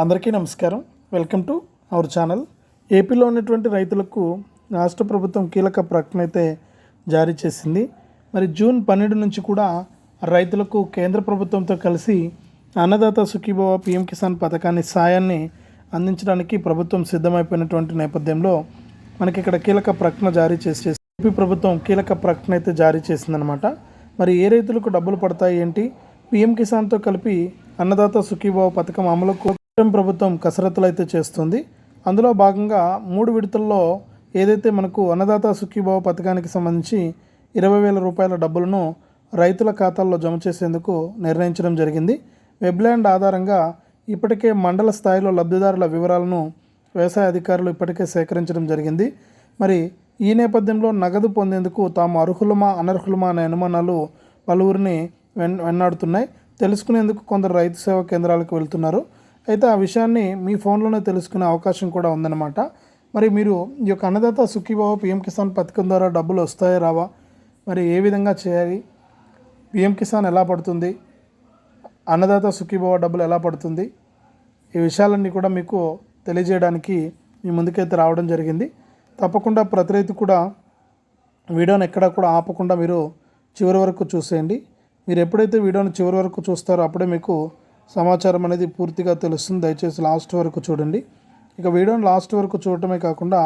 అందరికీ నమస్కారం. Welcome to our channel. ఏపీలో ఉన్నటువంటి రైతులకు రాష్ట్ర ప్రభుత్వం కీలక ప్రకటన అయితే జారీ చేసింది. మరి జూన్ పన్నెండు నుంచి కూడా రైతులకు కేంద్ర ప్రభుత్వంతో కలిసి అన్నదాత సుఖీభవ పిఎం కిసాన్ పథకాన్ని సాయాన్ని అందించడానికి ప్రభుత్వం సిద్ధమైపోయినటువంటి నేపథ్యంలో మనకి ఇక్కడ కీలక ప్రకటన జారీ చేసి ఏపీ ప్రభుత్వం కీలక ప్రకటన అయితే జారీ చేసిందనమాట మరి ఏ రైతులకు డబ్బులు పడతాయి ఏంటి? పిఎం కిసాన్తో కలిపి అన్నదాత సుఖీభావ పథకం అమలుకు కూటమి ప్రభుత్వం కసరత్తులు అయితే చేస్తుంది. అందులో భాగంగా మూడు విడతల్లో ఏదైతే మనకు అన్నదాత సుఖీభావ పథకానికి సంబంధించి ఇరవై వేల రూపాయల డబ్బులను రైతుల ఖాతాల్లో జమ చేసేందుకు నిర్ణయించడం జరిగింది. వెబ్ల్యాండ్ ఆధారంగా ఇప్పటికే మండల స్థాయిలో లబ్ధిదారుల వివరాలను వ్యవసాయ అధికారులు ఇప్పటికే సేకరించడం జరిగింది. మరి ఈ నేపథ్యంలో నగదు పొందేందుకు తాము అర్హులమా అనర్హులమా అనే అనుమానాలు పలువురిని వెన్ వెన్నాడుతున్నాయి. తెలుసుకునేందుకు కొందరు రైతు సేవా కేంద్రాలకు వెళ్తున్నారు. అయితే ఆ విషయాన్ని మీ ఫోన్లోనే తెలుసుకునే అవకాశం కూడా ఉందన్నమాట. మరి మీరు ఈ యొక్క అన్నదాత సుఖీబాబు పిఎం కిసాన్ పథకం ద్వారా డబ్బులు వస్తాయా రావా? మరి ఏ విధంగా చేయాలి? పిఎం కిసాన్ ఎలా పడుతుంది? అన్నదాత సుఖీభవ డబ్బులు ఎలా పడుతుంది? ఈ విషయాలన్నీ కూడా మీకు తెలియజేయడానికి మీ ముందుకైతే రావడం జరిగింది. తప్పకుండా ప్రతి రైతు కూడా వీడియోని ఎక్కడా కూడా ఆపకుండా మీరు చివరి వరకు చూసేయండి. మీరు ఎప్పుడైతే వీడియోని చివరి వరకు చూస్తారో అప్పుడే మీకు సమాచారం అనేది పూర్తిగా తెలుస్తుంది. దయచేసి లాస్ట్ వరకు చూడండి. ఇక వీడియోని లాస్ట్ వరకు చూడటమే కాకుండా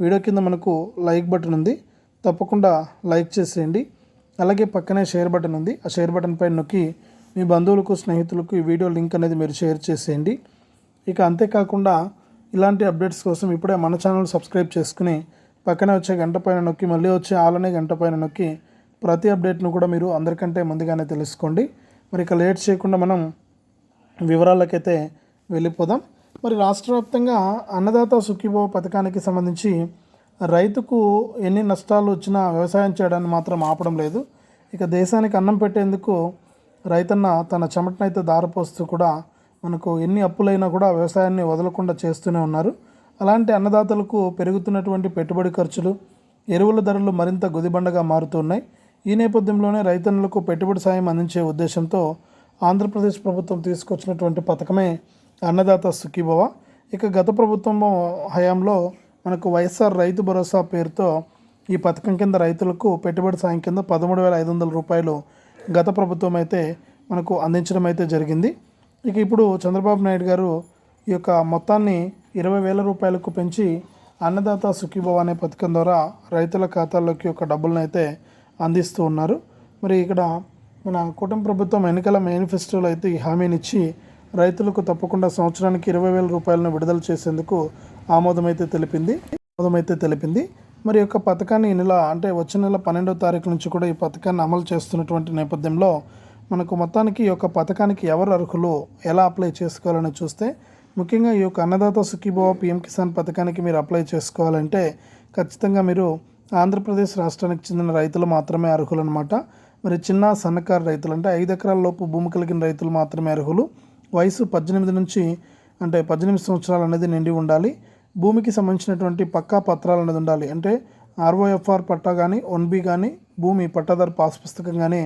వీడియో కింద మనకు లైక్ బటన్ ఉంది. తప్పకుండా లైక్ చేసేయండి. అలాగే పక్కనే షేర్ బటన్ ఉంది. ఆ షేర్ బటన్ పైన నొక్కి మీ బంధువులకు స్నేహితులకు ఈ వీడియో లింక్ అనేది మీరు షేర్ చేసేయండి. ఇక అంతేకాకుండా ఇలాంటి అప్డేట్స్ కోసం ఇప్పుడే మన ఛానల్ సబ్స్క్రైబ్ చేసుకుని పక్కనే వచ్చే గంట పైన నొక్కి మళ్ళీ వచ్చే ఆలనే గంట పైన నొక్కి ప్రతి అప్డేట్ను కూడా మీరు అందరికంటే ముందుగానే తెలుసుకోండి. మరి ఇక లేట్ చేయకుండా మనం వివరాలకైతే వెళ్ళిపోదాం. మరి రాష్ట్ర వ్యాప్తంగా అన్నదాత సుఖీభవ పథకానికి సంబంధించి రైతుకు ఎన్ని నష్టాలు వచ్చినా వ్యవసాయం చేయడాన్ని మాత్రం ఆపడం లేదు. ఇక దేశానికి అన్నం పెట్టేందుకు రైతన్న తన చెమటనైతే దారపోస్తూ కూడా మనకు ఎన్ని అప్పులైనా కూడా వ్యవసాయాన్ని వదలకుండా చేస్తూనే ఉన్నారు. అలాంటి అన్నదాతలకు పెరుగుతున్నటువంటి పెట్టుబడి ఖర్చులు ఎరువుల ధరలు మరింత గుదిబండగా మారుతున్నాయి ఈ నేపథ్యంలోనే రైతన్నులకు పెట్టుబడి సాయం అందించే ఉద్దేశంతో ఆంధ్రప్రదేశ్ ప్రభుత్వం తీసుకొచ్చినటువంటి పథకమే అన్నదాత సుఖీభవ. ఇక గత ప్రభుత్వం హయాంలో మనకు వైఎస్ఆర్ రైతు భరోసా పేరుతో ఈ పథకం కింద రైతులకు పెట్టుబడి సాయం కింద పదమూడు వేల ఐదు వందల రూపాయలు గత ప్రభుత్వం అయితే మనకు అందించడం అయితే జరిగింది. ఇక ఇప్పుడు చంద్రబాబు నాయుడు గారు ఈ యొక్క మొత్తాన్ని ఇరవై వేల రూపాయలకు పెంచి అన్నదాత సుఖీభవ అనే పథకం ద్వారా రైతుల ఖాతాల్లోకి ఒక డబ్బులను అయితే అందిస్తూ ఉన్నారు. మరి ఇక్కడ మన కుటుంబ ప్రభుత్వం ఎన్నికల మేనిఫెస్టోలో అయితే ఈ హామీనిచ్చి రైతులకు తప్పకుండా సంవత్సరానికి ఇరవై వేల రూపాయలను విడుదల చేసేందుకు ఆమోదమైతే తెలిపింది. ఆమోదమైతే తెలిపింది. మరి యొక్క పథకాన్ని ఈ నెల అంటే వచ్చే నెల పన్నెండవ తారీఖు నుంచి కూడా ఈ పథకాన్ని అమలు చేస్తున్నటువంటి నేపథ్యంలో మనకు మొత్తానికి ఈ యొక్క పథకానికి ఎవరు అర్హులు ఎలా అప్లై చేసుకోవాలని చూస్తే ముఖ్యంగా ఈ యొక్క అన్నదాత సుఖీభవ పిఎం కిసాన్ పథకానికి మీరు అప్లై చేసుకోవాలంటే ఖచ్చితంగా మీరు ఆంధ్రప్రదేశ్ రాష్ట్రానికి చెందిన రైతులు మాత్రమే అర్హులు అనమాట మరి చిన్న సన్నకారు రైతులు అంటే ఐదు ఎకరాల లోపు భూమి కలిగిన రైతులు మాత్రమే అర్హులు. వయసు పద్దెనిమిది నుంచి అంటే పద్దెనిమిది సంవత్సరాలు అనేది నిండి ఉండాలి. భూమికి సంబంధించినటువంటి పక్కా పత్రాలు అనేది ఉండాలి. అంటే ఆర్ఓఎఫ్ఆర్ పట్టా కానీ వన్ బి కానీ భూమి పట్టాదారు పాస్ పుస్తకం కానీ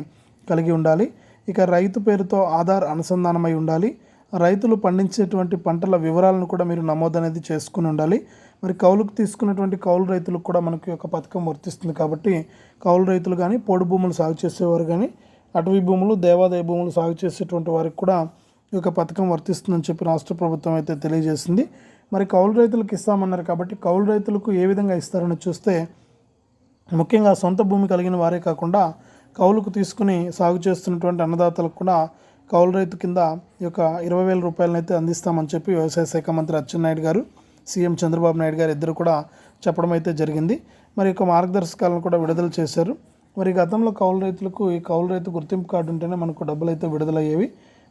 కలిగి ఉండాలి. ఇక రైతు పేరుతో ఆధార్ అనుసంధానమై ఉండాలి. రైతులు పండించేటువంటి పంటల వివరాలను కూడా మీరు నమోదు అనేది చేసుకుని ఉండాలి. మరి కౌలుకు తీసుకున్నటువంటి కౌలు రైతులకు కూడా మనకి ఒక పథకం వర్తిస్తుంది కాబట్టి కౌలు రైతులు కానీ పోడు భూములు సాగు చేసేవారు కానీ అటవీ భూములు దేవాదాయ భూములు సాగు చేసేటువంటి వారికి కూడా ఈ యొక్క పథకం వర్తిస్తుందని చెప్పి రాష్ట్ర ప్రభుత్వం అయితే తెలియజేసింది. మరి కౌలు రైతులకు ఇస్తామన్నారు కాబట్టి కౌలు రైతులకు ఏ విధంగా ఇస్తారని చూస్తే ముఖ్యంగా సొంత భూమి కలిగిన వారే కాకుండా కౌలుకు తీసుకుని సాగు చేస్తున్నటువంటి అన్నదాతలకు కూడా కౌలు రైతు కింద ఈ యొక్క ఇరవై వేల రూపాయలను అయితే అందిస్తామని చెప్పి వ్యవసాయ శాఖ మంత్రి అచ్చెన్నాయుడు గారు సీఎం చంద్రబాబు నాయుడు గారు ఇద్దరు కూడా చెప్పడం అయితే జరిగింది. మరి యొక్క మార్గదర్శకాలను కూడా విడుదల చేశారు. మరి గతంలో కౌలు రైతులకు ఈ కౌలు రైతు గుర్తింపు కార్డు ఉంటేనే మనకు డబ్బులు అయితే విడుదలయ్యేవి.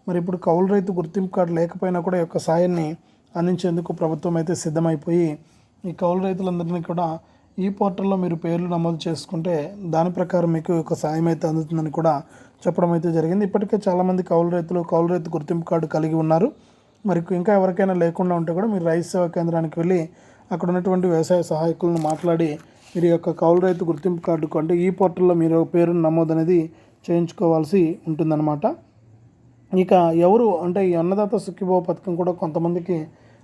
మరి ఇప్పుడు కౌలు రైతు గుర్తింపు కార్డు లేకపోయినా కూడా ఈ యొక్క సాయాన్ని అందించేందుకు ప్రభుత్వం అయితే సిద్ధమైపోయి ఈ కౌలు రైతులందరినీ కూడా ఈ పోర్టల్లో మీరు పేర్లు నమోదు చేసుకుంటే దాని ప్రకారం మీకు ఒక సాయం అయితే అందుతుందని కూడా చెప్పడం అయితే జరిగింది. ఇప్పటికే చాలామంది కౌలు రైతులు కౌలు రైతు గుర్తింపు కార్డు కలిగి ఉన్నారు. మరి ఇంకా ఎవరికైనా లేకుండా ఉంటే కూడా మీరు రైతు సేవా కేంద్రానికి వెళ్ళి అక్కడ ఉన్నటువంటి వ్యవసాయ సహాయకులను మాట్లాడి మీరు యొక్క కౌలు రైతు గుర్తింపు కార్డుకు అంటే ఈ పోర్టల్లో మీరు పేరు నమోదు అనేది చేయించుకోవాల్సి ఉంటుందన్నమాట. ఇక ఎవరు అంటే ఈ అన్నదాత సుఖీభావ పథకం కూడా కొంతమందికి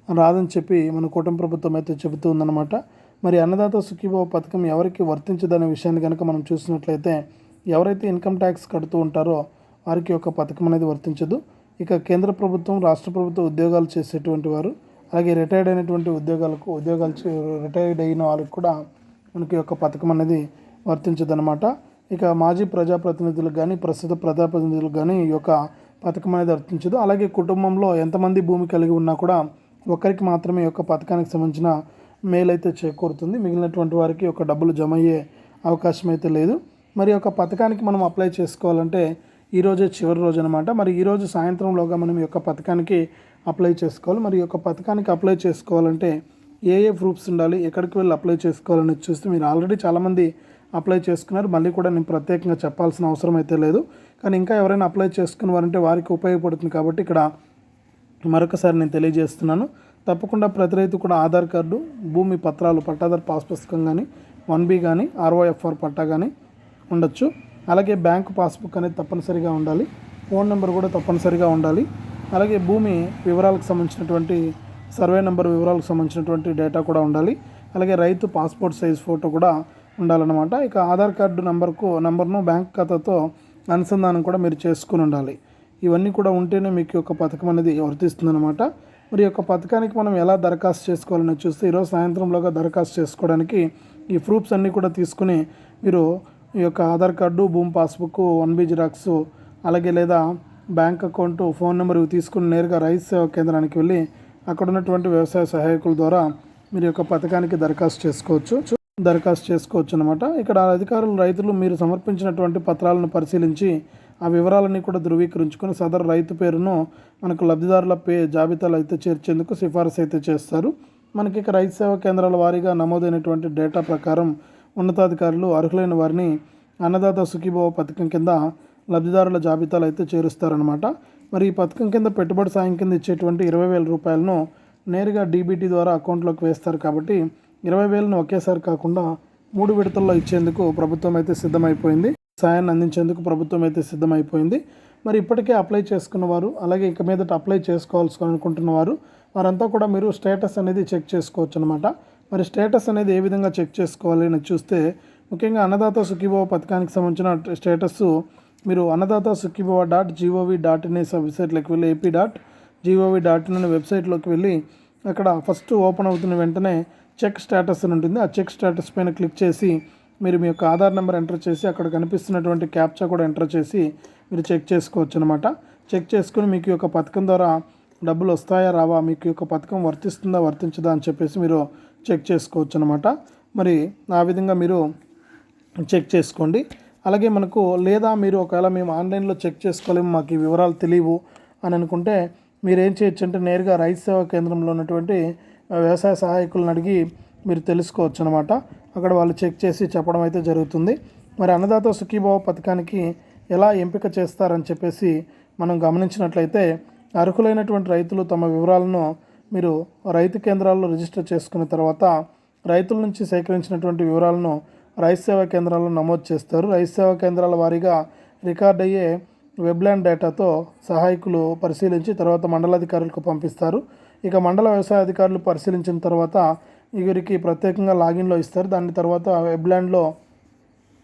రాదని చెప్పి మన కూటమి ప్రభుత్వం అయితే చెబుతూ ఉందన్నమాట. మరి అన్నదాత సుఖీభావ పథకం ఎవరికి వర్తించదనే విషయాన్ని కనుక మనం చూసినట్లయితే ఎవరైతే ఇన్కమ్ ట్యాక్స్ కడుతూ ఉంటారో వారికి యొక్క పథకం అనేది వర్తించదు. ఇక కేంద్ర ప్రభుత్వం రాష్ట్ర ప్రభుత్వ ఉద్యోగాలు చేసేటువంటి వారు అలాగే రిటైర్డ్ అయినటువంటి ఉద్యోగాలకు ఉద్యోగాలు రిటైర్డ్ అయిన వాళ్ళకి కూడా మనకి యొక్క పథకం అనేది వర్తించదనమాట ఇక మాజీ ప్రజాప్రతినిధులకు కానీ ప్రస్తుత ప్రజాప్రతినిధులకు కానీ ఈ యొక్క పథకం అనేది వర్తించదు. అలాగే కుటుంబంలో ఎంతమంది భూమి కలిగి ఉన్నా కూడా ఒకరికి మాత్రమే ఈ యొక్క పథకానికి సంబంధించిన మేలు అయితే చేకూరుతుంది. మిగిలినటువంటి వారికి ఒక డబ్బులు జమ అయ్యే అవకాశం అయితే లేదు. మరి ఒక పథకానికి మనం అప్లై చేసుకోవాలంటే ఈరోజే చివరి రోజు అనమాట మరి ఈరోజు సాయంత్రంలోగా మనం ఈ యొక్క పథకానికి అప్లై చేసుకోవాలి. మరి ఈ యొక్క పథకానికి అప్లై చేసుకోవాలంటే ఏ ఏ ప్రూఫ్స్ ఉండాలి ఎక్కడికి వెళ్ళి అప్లై చేసుకోవాలని చూస్తే మీరు ఆల్రెడీ చాలామంది అప్లై చేసుకున్నారు. మళ్ళీ కూడా నేను ప్రత్యేకంగా చెప్పాల్సిన అవసరం అయితే లేదు. కానీ ఇంకా ఎవరైనా అప్లై చేసుకున్న వారంటే వారికి ఉపయోగపడుతుంది కాబట్టి ఇక్కడ మరొకసారి నేను తెలియజేస్తున్నాను. తప్పకుండా ప్రతి రైతు కూడా ఆధార్ కార్డు భూమి పత్రాలు పట్టాదారు పాస్ పుస్తకం కానీ వన్ బి కానీ ఆర్ఓఎఫ్ఆర్ పట్టా కానీ ఉండొచ్చు. అలాగే బ్యాంకు పాస్బుక్ అనేది తప్పనిసరిగా ఉండాలి. ఫోన్ నెంబర్ కూడా తప్పనిసరిగా ఉండాలి. అలాగే భూమి వివరాలకు సంబంధించినటువంటి సర్వే నెంబర్ వివరాలకు సంబంధించినటువంటి డేటా కూడా ఉండాలి. అలాగే రైతు పాస్పోర్ట్ సైజ్ ఫోటో కూడా ఉండాలన్నమాట. ఇక ఆధార్ కార్డు నెంబర్కు నెంబర్ను బ్యాంక్ ఖాతాతో అనుసంధానం కూడా మీరు చేసుకుని ఉండాలి. ఇవన్నీ కూడా ఉంటేనే మీకు యొక్క పథకం అనేది వర్తిస్తుందన్నమాట. మరి యొక్క పథకానికి మనం ఎలా దరఖాస్తు చేసుకోవాలని చూస్తే ఈరోజు సాయంత్రంలోగా దరఖాస్తు చేసుకోవడానికి ఈ ప్రూఫ్స్ అన్నీ కూడా తీసుకుని మీరు ఈ యొక్క ఆధార్ కార్డు భూమి పాస్బుక్ వన్ బి జిరాక్స్ అలాగే లేదా బ్యాంక్ అకౌంట్ ఫోన్ నెంబర్ ఇవి తీసుకుని నేరుగా రైతు సేవా కేంద్రానికి వెళ్ళి అక్కడ ఉన్నటువంటి వ్యవసాయ సహాయకుల ద్వారా మీరు యొక్క పథకానికి దరఖాస్తు చేసుకోవచ్చు. దరఖాస్తు చేసుకోవచ్చు అనమాట ఇక్కడ అధికారులు రైతులు మీరు సమర్పించినటువంటి పత్రాలను పరిశీలించి ఆ వివరాలన్నీ కూడా ధృవీకరించుకొని సదరు రైతు పేరును మనకు లబ్ధిదారుల పే జాబితాలో అయితే చేర్చేందుకు సిఫారసు అయితే చేస్తారు. మనకి ఇక రైతు సేవా కేంద్రాల వారీగా నమోదైనటువంటి డేటా ప్రకారం ఉన్నతాధికారులు అర్హులైన వారిని అన్నదాత సుఖీభావ పథకం కింద లబ్ధిదారుల జాబితాలో అయితే చేరుస్తారనమాట మరి ఈ పథకం కింద పెట్టుబడి సాయం కింద ఇచ్చేటువంటి ఇరవై వేల రూపాయలను నేరుగా డీబీటీ ద్వారా అకౌంట్లోకి వేస్తారు కాబట్టి ఇరవై వేలను ఒకేసారి కాకుండా మూడు విడతల్లో ఇచ్చేందుకు ప్రభుత్వం అయితే సిద్ధమైపోయింది. సాయాన్ని అందించేందుకు ప్రభుత్వం అయితే సిద్ధమైపోయింది. మరి ఇప్పటికే అప్లై చేసుకున్న వారు అలాగే ఇక మీదట అప్లై చేసుకోవాల్సి అనుకుంటున్న వారు వారంతా కూడా మీరు స్టేటస్ అనేది చెక్ చేసుకోవచ్చు అనమాట మరి స్టేటస్ అనేది ఏ విధంగా చెక్ చేసుకోవాలి అని చూస్తే ముఖ్యంగా అన్నదాత సుఖీభావ పథకానికి సంబంధించిన స్టేటస్ మీరు Annadata Sukhibhava dot GOV dot in వెబ్సైట్లోకి వెళ్ళి AP dot GOV dot in అనే వెబ్సైట్లోకి వెళ్ళి అక్కడ ఫస్ట్ ఓపెన్ అవుతున్న వెంటనే చెక్ స్టేటస్ అని ఉంటుంది. ఆ చెక్ స్టేటస్ పైన క్లిక్ చేసి మీరు మీ యొక్క ఆధార్ నెంబర్ ఎంటర్ చేసి అక్కడ కనిపిస్తున్నటువంటి క్యాప్చా కూడా ఎంటర్ చేసి మీరు చెక్ చేసుకోవచ్చు అనమాట చెక్ చేసుకుని మీకు యొక్క పథకం ద్వారా డబ్బులు వస్తాయా రావా మీకు యొక్క పథకం వర్తిస్తుందా వర్తించదా అని చెప్పేసి మీరు చెక్ చేసుకోవచ్చు అనమాట మరి ఆ విధంగా మీరు చెక్ చేసుకోండి. అలాగే మనకు లేదా మీరు ఒకవేళ మేము ఆన్లైన్లో చెక్ చేసుకోలేము మాకు ఈ వివరాలు తెలియవు అని అనుకుంటే మీరు ఏం చేయొచ్చు అంటే నేరుగా రైతు సేవా కేంద్రంలో ఉన్నటువంటి వ్యవసాయ సహాయకులను అడిగి మీరు తెలుసుకోవచ్చు అనమాట అక్కడ వాళ్ళు చెక్ చేసి చెప్పడం అయితే జరుగుతుంది. మరి అన్నదాత సుఖీభావ పథకానికి ఎలా ఎంపిక చేస్తారని చెప్పేసి మనం గమనించినట్లయితే అర్హులైనటువంటి రైతులు తమ వివరాలను మీరు రైతు కేంద్రాల్లో రిజిస్టర్ చేసుకున్న తర్వాత రైతుల నుంచి సేకరించినటువంటి వివరాలను రైతు సేవా కేంద్రాల్లో నమోదు చేస్తారు. రైతు సేవా కేంద్రాల వారీగా రికార్డ్ అయ్యే వెబ్లాండ్ డేటాతో సహాయకులు పరిశీలించి తర్వాత మండలాధికారులకు పంపిస్తారు. ఇక మండల వ్యవసాయ అధికారులు పరిశీలించిన తర్వాత వీరికి ప్రత్యేకంగా లాగిన్లో ఇస్తారు. దాని తర్వాత వెబ్లాండ్లో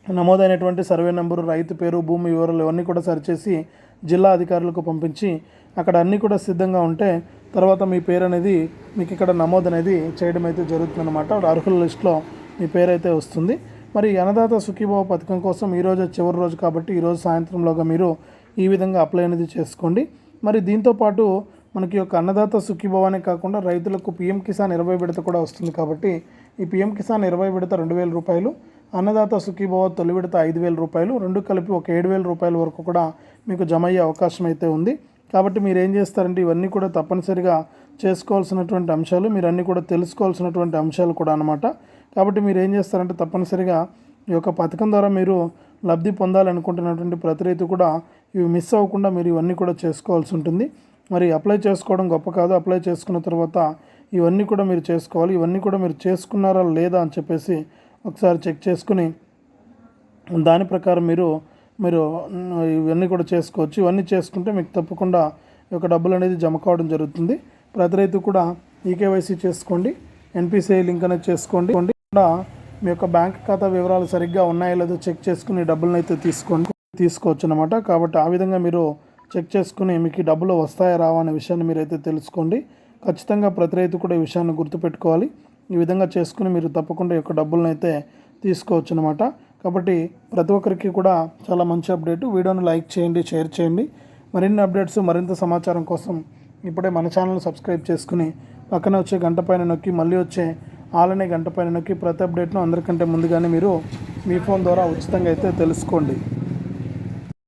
నమోదైనటువంటి సర్వే నెంబరు రైతు పేరు భూమి వివరాలు ఇవన్నీ కూడా సరిచేసి జిల్లా అధికారులకు పంపించి అక్కడ అన్నీ కూడా సిద్ధంగా ఉంటే తర్వాత మీ పేరు అనేది మీకు ఇక్కడ నమోదు అనేది చేయడం అయితే జరుగుతుందన్నమాట. అర్హుల లిస్ట్లో మీ పేరు అయితే వస్తుంది. మరి అన్నదాత సుఖీభావ పథకం కోసం ఈరోజు చివరి రోజు కాబట్టి ఈరోజు సాయంత్రంలోగా మీరు ఈ విధంగా అప్లై అనేది చేసుకోండి. మరి దీంతోపాటు మనకి యొక్క అన్నదాత సుఖీభవానే కాకుండా రైతులకు పిఎం కిసాన్ ఇరవై విడత కూడా వస్తుంది కాబట్టి ఈ పిఎం కిసాన్ ఇరవై విడత రెండు వేల రూపాయలు అన్నదాత సుఖీభావ తొలి విడత ఐదు వేల రూపాయలు రెండు కలిపి ఒక ఏడు వేల రూపాయల వరకు కూడా మీకు జమ అయ్యే అవకాశం అయితే ఉంది. కాబట్టి మీరు ఏం చేస్తారంటే ఇవన్నీ కూడా తప్పనిసరిగా చేసుకోవాల్సినటువంటి అంశాలు మీరు అన్నీ కూడా తెలుసుకోవాల్సినటువంటి అంశాలు కూడా అనమాట కాబట్టి మీరు ఏం చేస్తారంటే తప్పనిసరిగా ఈ యొక్క పథకం ద్వారా మీరు లబ్ధి పొందాలనుకుంటున్నటువంటి ప్రతి రైతు కూడా ఇవి మిస్ అవ్వకుండా మీరు ఇవన్నీ కూడా చేసుకోవాల్సి ఉంటుంది. మరి అప్లై చేసుకోవడం గొప్ప కాదు. అప్లై చేసుకున్న తర్వాత ఇవన్నీ కూడా మీరు చేసుకోవాలి. ఇవన్నీ కూడా మీరు చేసుకున్నారా లేదా అని చెప్పేసి ఒకసారి చెక్ చేసుకుని దాని ప్రకారం మీరు మీరు ఇవన్నీ కూడా చేసుకోవచ్చు. ఇవన్నీ చేసుకుంటే మీకు తప్పకుండా ఈ యొక్క డబ్బులు అనేది జమ కావడం జరుగుతుంది. ప్రతి రైతు కూడా ఈకేవైసీ చేసుకోండి. ఎన్పిసిఐ లింక్ అనేది చేసుకోండి. కూడా మీ యొక్క బ్యాంక్ ఖాతా వివరాలు సరిగ్గా ఉన్నాయో లేదో చెక్ చేసుకుని డబ్బులను అయితే తీసుకోండి. తీసుకోవచ్చు అనమాట కాబట్టి ఆ విధంగా మీరు చెక్ చేసుకుని మీకు డబ్బులు వస్తాయా రావా అనే విషయాన్ని మీరైతే తెలుసుకోండి. ఖచ్చితంగా ప్రతి రైతు కూడా ఈ విషయాన్ని గుర్తుపెట్టుకోవాలి. ఈ విధంగా చేసుకుని మీరు తప్పకుండా యొక్క డబ్బులను అయితే తీసుకోవచ్చు అనమాట కాబట్టి ప్రతి ఒక్కరికి కూడా చాలా మంచి అప్డేట్. వీడియోను లైక్ చేయండి షేర్ చేయండి. మరిన్ని అప్డేట్స్ మరింత సమాచారం కోసం ఇప్పుడే మన ఛానల్ సబ్స్క్రైబ్ చేసుకుని పక్కన వచ్చే గంట పైన నొక్కి మళ్ళీ వచ్చే ఆలనే గంట పైన నొక్కి ప్రతి అప్డేట్ను అందరికంటే ముందుగానే మీరు మీ ఫోన్ ద్వారా ఉచితంగా అయితే తెలుసుకోండి.